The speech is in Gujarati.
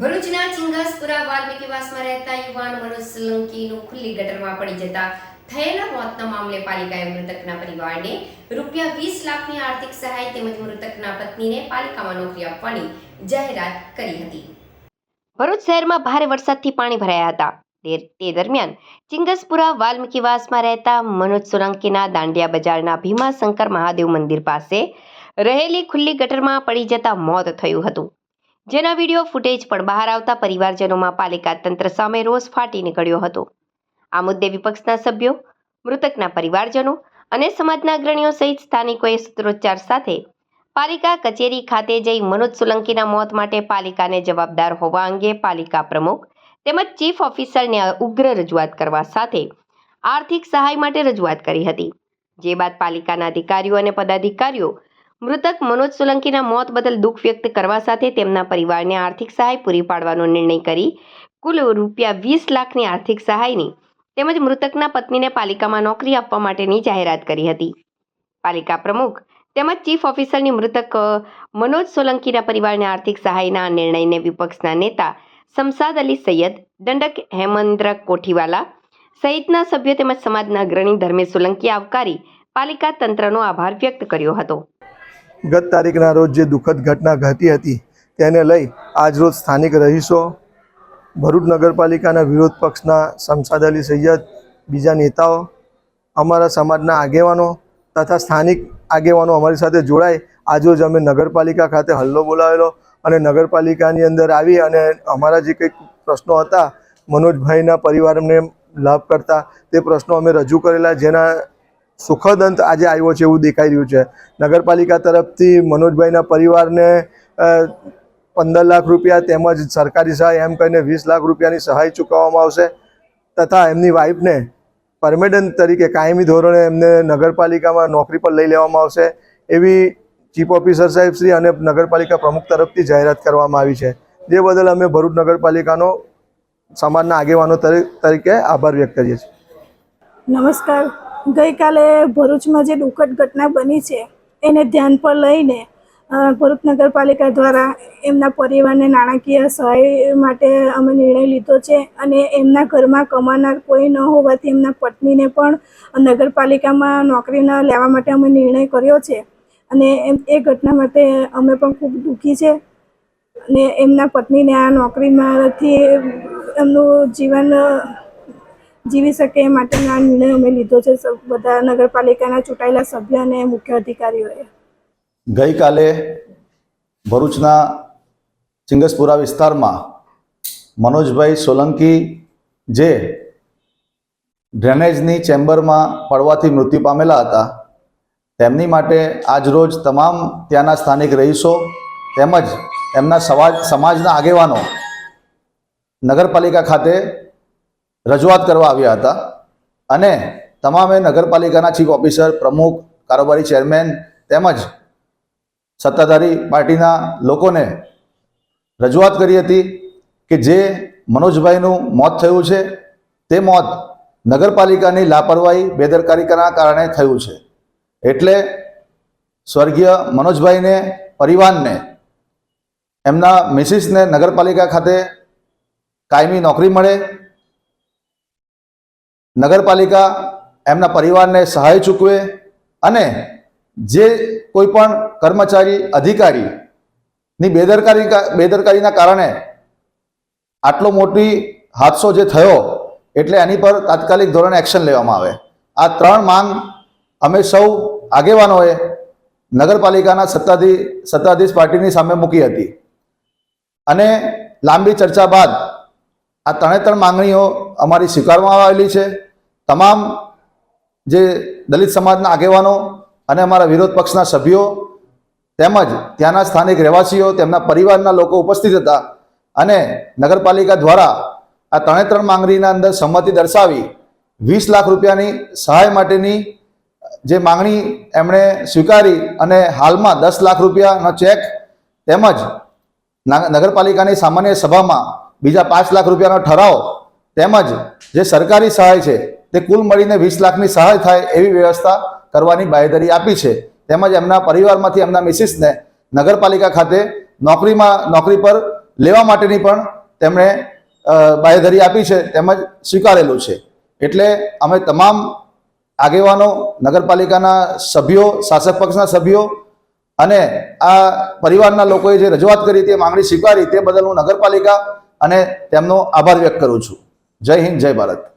ભરૂચના ચિંગાસપુરા વાલ્મીકીવાસમાં રહેતા યુવાન મનોજ સોલંકીનું ખુલ્લી ગટરમાં પડી જતા થયેલા મોતના મામલે પાલિકાએ મૃતકના પરિવારને રૂપિયા વીસ લાખની આર્થિક સહાય તેમજ મૃતકના પત્નીને પાલિકામાં નોકરી આપવાની જાહેરાત કરી હતી. ભરૂચ શહેરમાં ભારે વરસાદથી પાણી ભરાયા હતા. તે દરમિયાન ચિંગસપુરા વાલ્મીકીવાસમાં રહેતા મનોજ સોલંકીના દાંડિયા બજારના ભીમાશંકર મહાદેવ મંદિર પાસે રહેલી ખુલ્લી ગટરમાં પડી જતા મોત થયું હતું. જેના વીડિયો ફૂટેજ પણ બહાર આવતા પરિવારજનોમાં પાલિકા તંત્ર સામે રોષ ફાટી નીકળ્યો હતો. આ મુદ્દે વિપક્ષના સભ્યો, મૃતકના પરિવારજનો અને સમાજના અગ્રણીઓ સહિત સ્થાનિકોએ સૂત્રોચ્ચાર સાથે પાલિકા કચેરી ખાતે જઈ મનોજ સોલંકીના મોત માટે પાલિકાને જવાબદાર હોવા અંગે પાલિકા પ્રમુખ તેમજ ચીફ ઓફિસરને ઉગ્ર રજૂઆત કરવા સાથે આર્થિક સહાય માટે રજૂઆત કરી હતી. જે બાદ પાલિકાના અધિકારીઓ અને પદાધિકારીઓ મૃતક મનોજ સોલંકીના મોત બદલ દુઃખ વ્યક્ત કરવા સાથે તેમના પરિવારને આર્થિક સહાય પૂરી પાડવાનો નિર્ણય કરી કુલ રૂપિયા વીસ લાખની આર્થિક સહાયની તેમજ મૃતકના પત્નીને પાલિકામાં નોકરી આપવા માટેની જાહેરાત કરી હતી. પાલિકા પ્રમુખ તેમજ ચીફ ઓફિસરની મૃતક મનોજ સોલંકીના પરિવારને આર્થિક સહાયના નિર્ણયને વિપક્ષના નેતા શમસાદ અલી સૈયદ, દંડક હેમંદ્ર કોઠીવાલા સહિતના સભ્યો તેમજ સમાજના અગ્રણી ધર્મેશ સોલંકી આવકારી પાલિકા તંત્રનો આભાર વ્યક્ત કર્યો હતો. ગત તારીખના રોજ જે દુઃખદ ઘટના ઘટી હતી, તેને લઈ આજરોજ સ્થાનિક રહીશો, ભરૂચ નગરપાલિકાના વિરોધ પક્ષના શમસાદ અલી સૈયદ, બીજા નેતાઓ, અમારા સમાજના આગેવાનો તથા સ્થાનિક આગેવાનો અમારી સાથે જોડાય. આજરોજ અમે નગરપાલિકા ખાતે હલ્લો બોલાવેલો અને નગરપાલિકાની અંદર આવી અને અમારા જે કંઈક પ્રશ્નો હતા, મનોજભાઈના પરિવારને લાભ કરતા તે પ્રશ્નો અમે રજૂ કરેલા, જેના સુખદ અંત આજે આવ્યો છે એવું દેખાઈ રહ્યું છે. નગરપાલિકા તરફથી મનોજભાઈના પરિવારને પંદર લાખ રૂપિયા તેમજ સરકારી સહાય એમ કહીને વીસ લાખ રૂપિયાની સહાય ચૂકવવામાં આવશે તથા એમની વાઈફને પરમેનન્ટ તરીકે કાયમી ધોરણે એમને નગરપાલિકામાં નોકરી પર લઈ લેવામાં આવશે એવી ચીફ ઓફિસર સાહેબ શ્રી અને નગરપાલિકા પ્રમુખ તરફથી જાહેરાત કરવામાં આવી છે. જે બદલ અમે ભરૂચ નગરપાલિકાનો સમાજના આગેવાનો તરી- તરીકે આભાર વ્યક્ત કરીએ છીએ. નમસ્કાર. ગઈકાલે ભરૂચમાં જે દુઃખદ ઘટના બની છે, એને ધ્યાન પર લઈને ભરૂચ નગરપાલિકા દ્વારા એમના પરિવારને નાણાકીય સહાય માટે અમે નિર્ણય લીધો છે અને એમના ઘરમાં કમાનાર કોઈ ન હોવાથી એમના પત્નીને પણ નગરપાલિકામાં નોકરી ન લેવા માટે અમે નિર્ણય કર્યો છે. અને એમ, એ ઘટના માટે અમે પણ ખૂબ દુઃખી છે. અને એમના પત્નીને આ નોકરીમાંથી એમનું જીવન જીવી શકે એ માટેનો નિર્ણય અમે લીધો છે. બધા નગરપાલિકાના ચૂંટાયેલા સભ્ય અને મુખ્ય અધિકારીઓએ. ગઈકાલે ભરૂચના ચિંગસપુરા વિસ્તારમાં મનોજભાઈ સોલંકી જે ડ્રેનેજની ચેમ્બરમાં પડવાથી મૃત્યુ પામેલા હતા, તેમની માટે આજરોજ તમામ ત્યાંના સ્થાનિક રહીશો તેમજ એમના સમાજ, સમાજના આગેવાનો નગરપાલિકા ખાતે રજૂઆત કરવા આવ્યા હતા. અને તમામે નગરપાલિકાના ચીફ ઓફિસર, પ્રમુખ, કારોબારી ચેરમેન તેમજ સત્તાધારી પાર્ટીના લોકોને રજૂઆત કરી હતી કે જે મનોજભાઈનું મોત થયું છે, તે મોત નગરપાલિકાની લાપરવાહી, બેદરકારીના કારણે થયું છે. એટલે સ્વર્ગીય મનોજભાઈને, પરિવારને, એમના મિસિસને નગરપાલિકા ખાતે કાયમી નોકરી મળે નગરપાલિકા એમના પરિવારને સહાય ચૂકવે અને જે કોઈ પણ કર્મચારી, અધિકારીની બેદરકારી બેદરકારીના કારણે આટલો મોટી હાદસો જે થયો એટલે એની પર તાત્કાલિક ધોરણે એક્શન લેવામાં આવે. આ ત્રણ માંગ અમે સૌ આગેવાનોએ નગરપાલિકાના સત્તાધી, સત્તાધીશ પાર્ટીની સામે મૂકી હતી. અને લાંબી ચર્ચા બાદ આ ત્રણે ત્રણ માંગણીઓ અમારી સ્વીકારવામાં આવેલી છે. તમામ જે દલિત સમાજના આગેવાનો અને અમારા વિરોધ પક્ષના સભ્યો તેમજ ત્યાંના સ્થાનિક રહેવાસીઓ, તેમના પરિવારના લોકો ઉપસ્થિત હતા અને નગરપાલિકા દ્વારા આ ત્રણે ત્રણ માંગણીના અંદર સંમતિ દર્શાવી વીસ લાખ રૂપિયાની સહાય માટેની જે માંગણી એમણે સ્વીકારી અને હાલમાં દસ લાખ રૂપિયાનો ચેક તેમજ નગરપાલિકાની સામાન્ય સભામાં બીજા પાંચ લાખ રૂપિયાનો ઠરાવ તેમજ જે સરકારી સહાય છે તે કુલ મળીને વીસ લાખની સહાય થાય એવી વ્યવસ્થા કરવાની બાહેધરી આપી છે. તેમજ એમના પરિવારમાંથી એમના મિસિસને નગરપાલિકા ખાતે નોકરીમાં, નોકરી પર લેવા માટેની પણ તેમણે બાહેધરી આપી છે, તેમજ સ્વીકારેલું છે. એટલે અમે તમામ આગેવાનો, નગરપાલિકાના સભ્યો, શાસક પક્ષના સભ્યો અને આ પરિવારના લોકોએ જે રજૂઆત કરી તે માંગણી સ્વીકારી તે બદલ હું નગરપાલિકા અને તેમનો આભાર વ્યક્ત કરું છું. જય હિન્દ, જય ભારત.